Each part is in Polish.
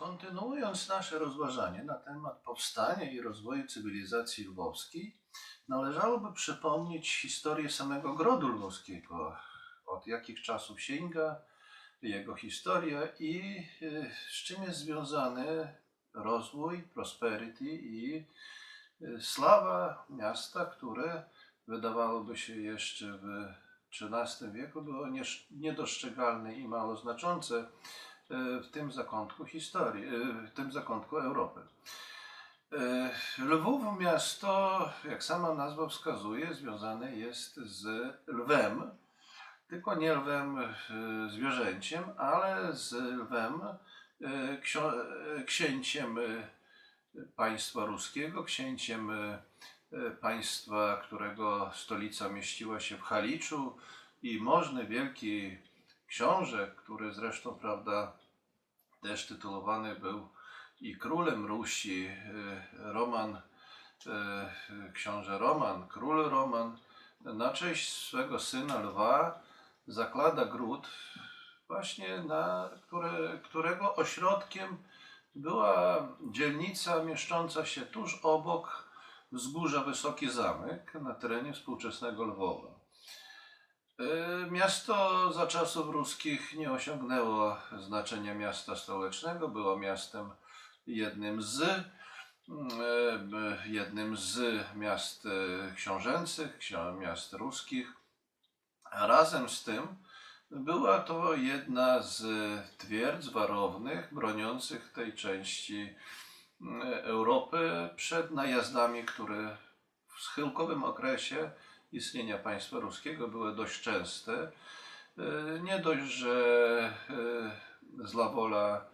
Kontynuując nasze rozważanie na temat powstania i rozwoju cywilizacji lwowskiej, należałoby przypomnieć historię samego grodu lwowskiego, od jakich czasów sięga jego historia i y, z czym jest związany rozwój, prosperity i y, sława miasta, które wydawałoby się jeszcze w XIII wieku było niedostrzegalne i mało znaczące w tym zakątku historii, y, w tym zakątku Europy. Y, Lwów miasto, jak sama nazwa wskazuje, związane jest z lwem, tylko nie lwem zwierzęciem, ale z lwem księciem państwa ruskiego, księciem państwa, którego stolica mieściła się w Haliczu i możny wielki książę, który zresztą, prawda, też tytułowany był i królem Rusi, y, Roman, y, książę Roman, król Roman, na cześć swego syna lwa zaklada gród, właśnie na które, którego ośrodkiem była dzielnica mieszcząca się tuż obok wzgórza Wysoki Zamek na terenie współczesnego Lwowa. Y, Miasto za czasów ruskich nie osiągnęło znaczenia miasta stołecznego, było miastem jednym z e, jednym z miast e, książęcych, miast ruskich. A razem z tym była to jedna z twierdz warownych broniących tej części Europy przed najazdami, które w schyłkowym okresie istnienia państwa ruskiego były dość częste. E, Nie dość, że e, zła wola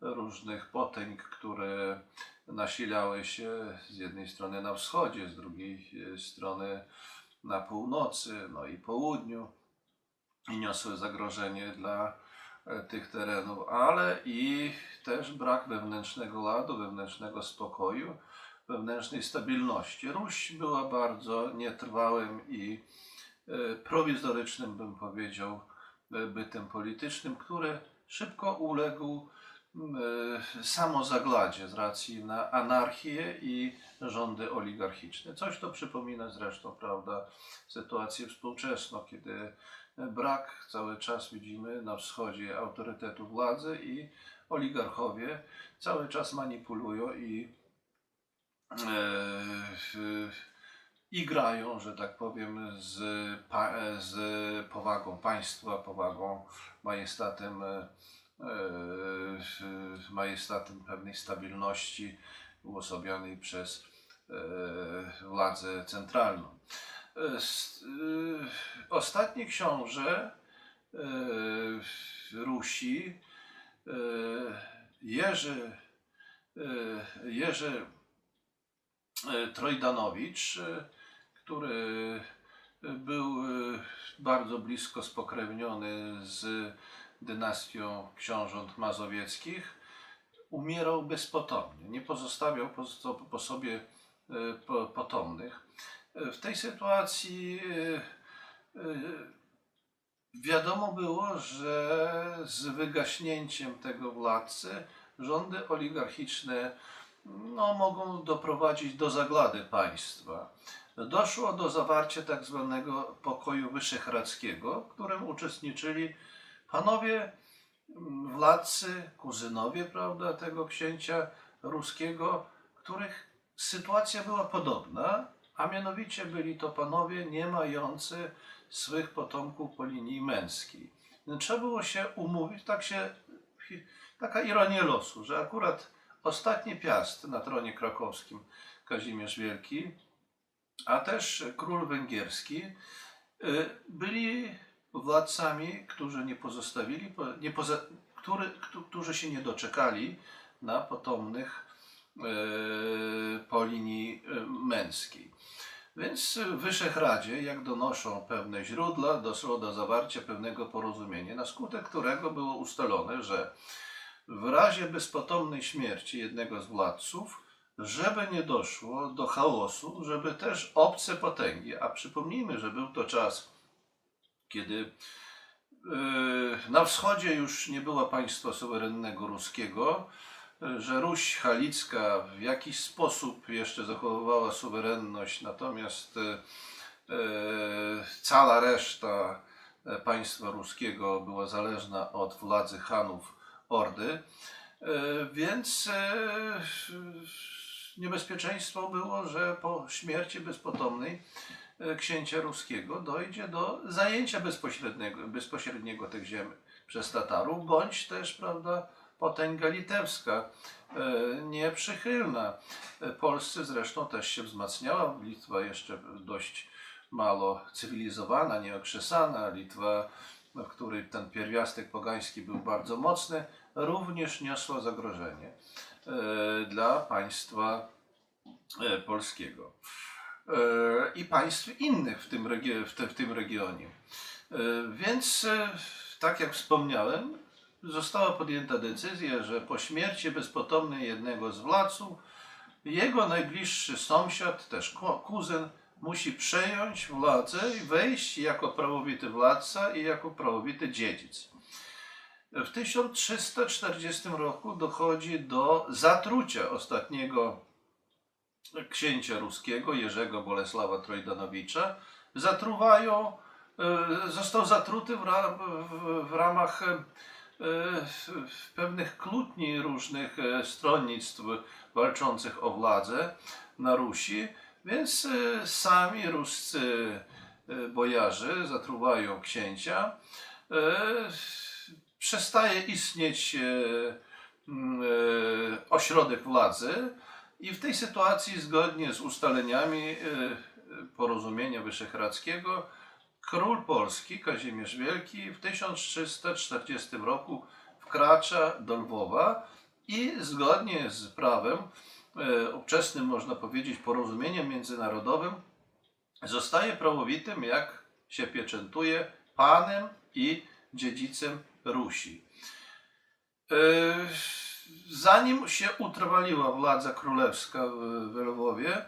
różnych potęg, które nasilały się z jednej strony na wschodzie, z drugiej e, strony na północy, no i południu i niosły zagrożenie dla tych terenów, ale i też brak wewnętrznego ładu, wewnętrznego spokoju, wewnętrznej stabilności. Ruś była bardzo nietrwałym i e, prowizorycznym, bym powiedział, e, bytem politycznym, który szybko uległ e, samozagladzie z racji na anarchię i rządy oligarchiczne. Coś to przypomina zresztą, prawda, sytuację współczesną, kiedy brak cały czas widzimy na wschodzie autorytetu władzy i oligarchowie cały czas manipulują i, i grają, że tak powiem, z, z powagą państwa, powagą, majestatem, e, e, majestatem pewnej stabilności uosobionej przez e, władzę centralną. E, e, Ostatni książę e, Rusi, e, Jerzy, e, Jerzy e, Trojdanowicz, e, który był e, bardzo blisko spokrewniony z dynastią książąt mazowieckich, umierał bezpotomnie, nie pozostawiał po, so- po sobie e, po- potomnych. E, W tej sytuacji e, e, wiadomo było, że z wygaśnięciem tego władcy rządy oligarchiczne no, mogą doprowadzić do zaglady państwa. Doszło do zawarcia tak zwanego pokoju wyszehradzkiego, w którym uczestniczyli panowie mm, władcy, kuzynowie, prawda, tego księcia ruskiego, których sytuacja była podobna, a mianowicie byli to panowie nie mający swych potomków po linii męskiej. Trzeba było się umówić, tak się, taka ironia losu, że akurat ostatni piast na tronie krakowskim, Kazimierz Wielki, a też król węgierski, y, byli władcami, którzy nie pozostawili, po- nie poza, który, któ- którzy się nie doczekali na potomnych y, po linii y, męskiej. Więc w Wyszehradzie, jak donoszą pewne źródła, doszło do zawarcia pewnego porozumienia, na skutek którego było ustalone, że w razie bezpotomnej śmierci jednego z władców, żeby nie doszło do chaosu, żeby też obce potęgi, a przypomnijmy, że był to czas, kiedy yy, na wschodzie już nie było państwa suwerennego ruskiego, że Ruś Halicka w jakiś sposób jeszcze zachowywała suwerenność, natomiast e, e, cała reszta e, państwa ruskiego była zależna od władzy Hanów Ordy, E, więc e, niebezpieczeństwo było, że po śmierci bezpotomnej e, księcia ruskiego dojdzie do zajęcia bezpośredniego, bezpośredniego tych ziem przez Tatarów, bądź też, prawda, potęga litewska, nieprzychylna. Polsce zresztą też się wzmacniała, Litwa jeszcze dość mało cywilizowana, nieokrzesana, Litwa, w której ten pierwiastek pogański był bardzo mocny, również niosła zagrożenie e, dla państwa e, polskiego e, i państw innych w tym, w tym regionie. Więc, tak jak wspomniałem, została podjęta decyzja, że po śmierci bezpotomnej jednego z władców, jego najbliższy sąsiad, też ku- kuzyn, musi przejąć władzę i wejść jako prawowity władca i jako prawowity dziedzic. W 1340 roku dochodzi do zatrucia ostatniego księcia ruskiego, Jerzego Bolesława Trojdanowicza. Zatruwają, e, został zatruty w, ra, w, w ramach e, pewnych kłótni różnych e, stronnictw walczących o władzę na Rusi, więc e, sami ruscy e, bojarzy zatruwają księcia. E, Przestaje istnieć ośrodek władzy i w tej sytuacji zgodnie z ustaleniami porozumienia wyszehradzkiego król polski Kazimierz Wielki w 1340 roku wkracza do Lwowa i zgodnie z prawem ówczesnym, można powiedzieć, porozumieniem międzynarodowym zostaje prawowitym, jak się pieczętuje, panem i dziedzicem Rusi. E, Zanim się utrwaliła władza królewska w, w Lwowie, e,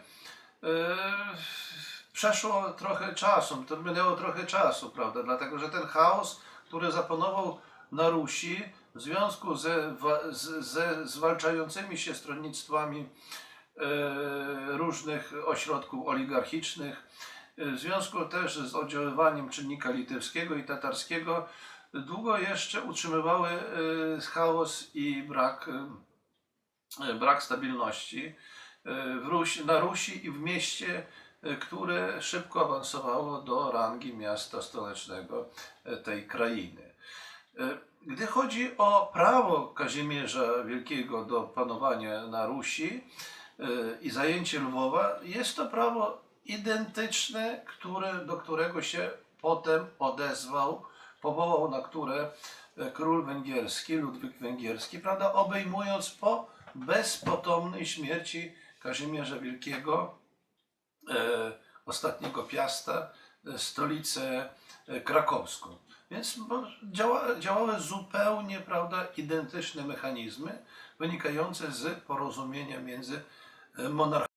przeszło trochę czasu, to minęło trochę czasu, prawda? Dlatego, że ten chaos, który zapanował na Rusi w związku ze, ze zwalczającymi się stronnictwami e, różnych ośrodków oligarchicznych, e, w związku też z oddziaływaniem czynnika litewskiego i tatarskiego, długo jeszcze utrzymywały e, chaos i brak, brak stabilności w Rusi, na Rusi i w mieście, które szybko awansowało do rangi miasta stołecznego tej krainy. E, Gdy chodzi o prawo Kazimierza Wielkiego do panowania na Rusi e, i zajęcie Lwowa, jest to prawo identyczne, które, do którego się potem odezwał, powołał na które e, król węgierski, Ludwik Węgierski, prawda, obejmując po bezpotomnej śmierci Kazimierza Wielkiego e, ostatniego Piasta, stolicę e, krakowską. Więc działa, działały zupełnie prawda, identyczne mechanizmy wynikające z porozumienia między e, monarchami.